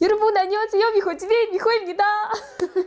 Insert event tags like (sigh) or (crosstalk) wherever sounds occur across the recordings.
여러분 안녕하세요. 미호집의 미호입니다.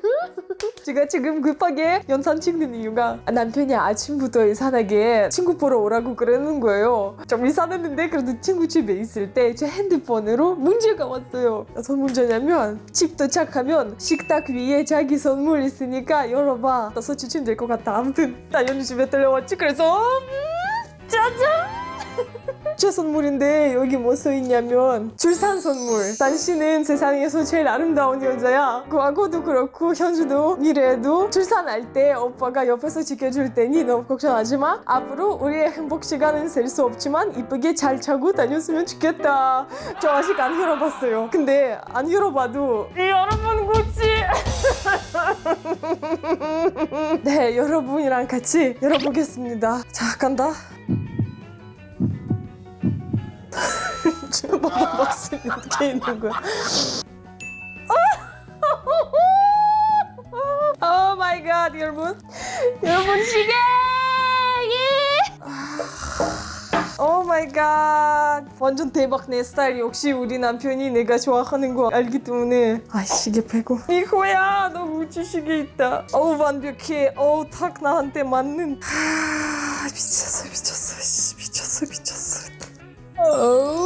(laughs) 제가 지금 급하게 연산 찍는 이유가 남편이 아침부터 이상하게 친구 보러 오라고 그러는 거예요. 좀 이상했는데 그래도 친구 집에 있을 때 제 핸드폰으로 문제가 왔어요. 어떤 문제냐면 집 도착하면 식탁 위에 자기 선물 있으니까 열어봐. 나서 추천될 것 같다. 아무튼 당연히 집에 들려왔지. 그래서 음, 짜잔 (laughs) 제 선물인데 여기 뭐 써있냐면 출산 선물. 당신은 세상에서 제일 아름다운 여자야. 과거도 그렇고 현주도 미래에도 출산할 때 오빠가 옆에서 지켜줄 테니 너무 걱정하지 마. 앞으로 우리의 행복 시간은 셀 수 없지만 이쁘게 잘 차고 다녔으면 좋겠다. 저 아직 안 열어봤어요. 근데 안 열어봐도 이 여러분 굳이. (laughs) 네 여러분이랑 같이 열어보겠습니다. 자 간다 박스 어떻게 있는 거야? 오 마이 갓 여러분. 여러분 시계 오 마이 갓. 완전 대박 내 스타일. 역시 우리 남편이 내가 좋아하는 거 알기 때문에. 아 시계 빼고. 이거야. 너 우주 시계 있다. 어우 완벽해. 어우 딱 나한테 맞는. 아 미쳤어 미쳤어. 씨, 미쳤어 미쳤어. 어...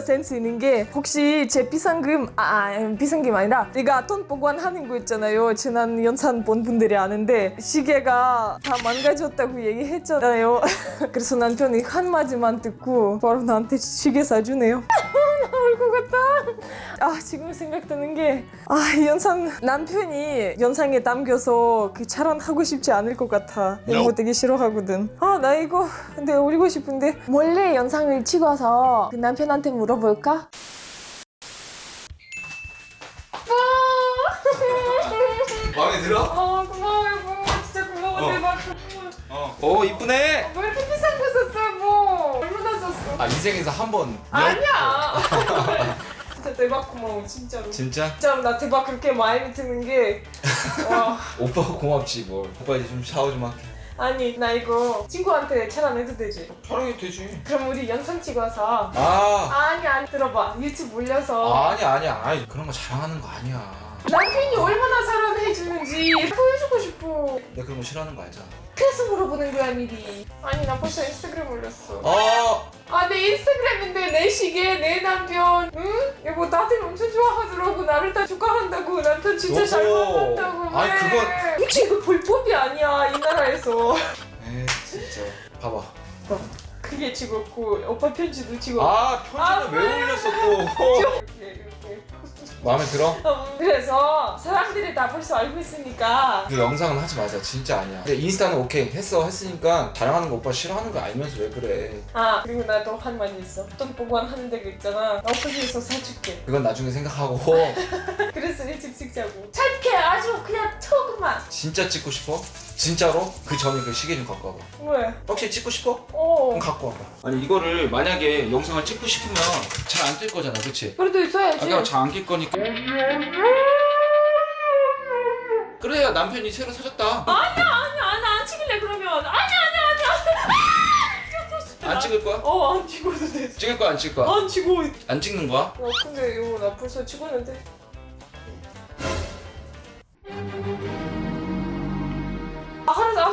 센스 있는 게 혹시 제 비상금 아, 아 비상금 아니라 내가 돈 보관하는 거 있잖아요. 지난 연산 본 분들이 아는데 시계가 다 망가졌다고 얘기했잖아요. (laughs) 그래서 남편이 한마디만 듣고 바로 나한테 시계 사주네요 (laughs) 나올 것 같다 아 지금 생각드는 게아 연상 남편이 연상에 담겨서 그 촬영하고 싶지 않을 것 같아 이런 거 되게 싫어하거든 아 나 이거 근데 올리고 싶은데 원래 영상을 찍어서 그 남편한테 물어볼까? 마음에 들어? 어 고마워 여보 진짜 고마워 어. 대박 어. 오 이쁘네. 왜 아 인생에서 한 번. 아니야 (laughs) 진짜 대박 고마워 진짜로 진짜? 진짜로 나 대박 그렇게 마음에 드는 게 와. (laughs) 오빠가 고맙지 뭐. 오빠 이제 좀 샤워 좀 할게. 아니 나 이거 친구한테 촬영해도 되지? 촬영이 되지. 그럼 우리 영상 찍어서 아. 아니 아니 들어봐 유튜브 올려서 아니야 아니야. 아니 그런 거 자랑하는 거 아니야. 남편이 얼마나 사랑해주는지 보여주고 싶어 내가 그런 거 싫어하는 거 알잖아. 그래서 물어보는 거야 미리 아니 나 벌써 인스타그램 올렸어 어. 아 내 인스타그램인데 내 시계 내 남편 응? 이거 다들 엄청 좋아하더라고 나를 다 축하한다고 남편 진짜 잘 여보. 만났다고 왜? 그건- 그치 이거 불법이 아니야 이 나라에서 에이 진짜. 봐봐. 그게 찍었고 오빠 편지도 찍었고 아 편지는 왜 올렸어 또? (laughs) 마음에 들어? 음, (laughs) 그래서 사람들이 다 벌써 알고 있으니까. 그 영상은 하지 마자 진짜 아니야. 근데 인스타는 오케이. 했어. 했으니까 자랑하는 거 오빠 싫어하는 거 알면서 왜 그래? 아 그리고 나 또 한 말이 있어. 돈 보관하는 데가 있잖아. 나 오빠에서 사줄게. 그건 나중에 생각하고. (laughs) 그래서 일찍 찍자고. 착해 아주 그냥 척만! 진짜 찍고 싶어? 진짜로? 그 전에 그 시계 좀 갖고 와봐. 왜? 확실히 찍고 싶어? 어 그럼 갖고 와봐. 아니 이거를 만약에 영상을 찍고 싶으면 잘 안 뜰 거잖아, 그렇지? 그래도 있어야지 아까 잘 안 낄 거니까. 그래야 남편이 새로 사줬다. 아니야 아니야 나안 찍을래 그러면 아니야 아니야 아니야 안 찍을 거야? 어안 찍어도 돼 찍을 거야, 안 찍을 거야? 안 찍어 안 찍는 거야? 야 근데 이거 나 벌써 찍었는데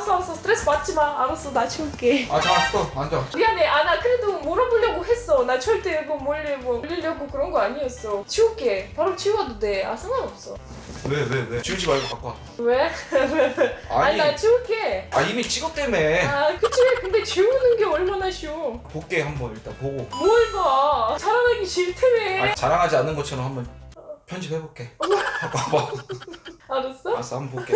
알았어 알았어 스트레스 받지 마 알았어 나 치울게 아, 잘했어. 앉아. 미안해 아나 그래도 물어보려고 했어 나 절대 이거 몰래 뭐 올리려고 그런 거 아니었어 치울게 바로 치워도 돼아 상관없어 왜, 왜, 왜? 지우지 말고 갖고 와. 왜? (laughs) 아니, 아니, 나 치울게 아 이미 찍었다며. 아 그치 근데 치우는 게 얼마나 쉬워 볼게 한번 일단 보고. 뭘 봐? 자랑하기 싫다며. 아, 자랑하지 않는 것처럼 한번 편집해볼게. 봐봐. (laughs) 알았어? 알았어, 한번 볼게.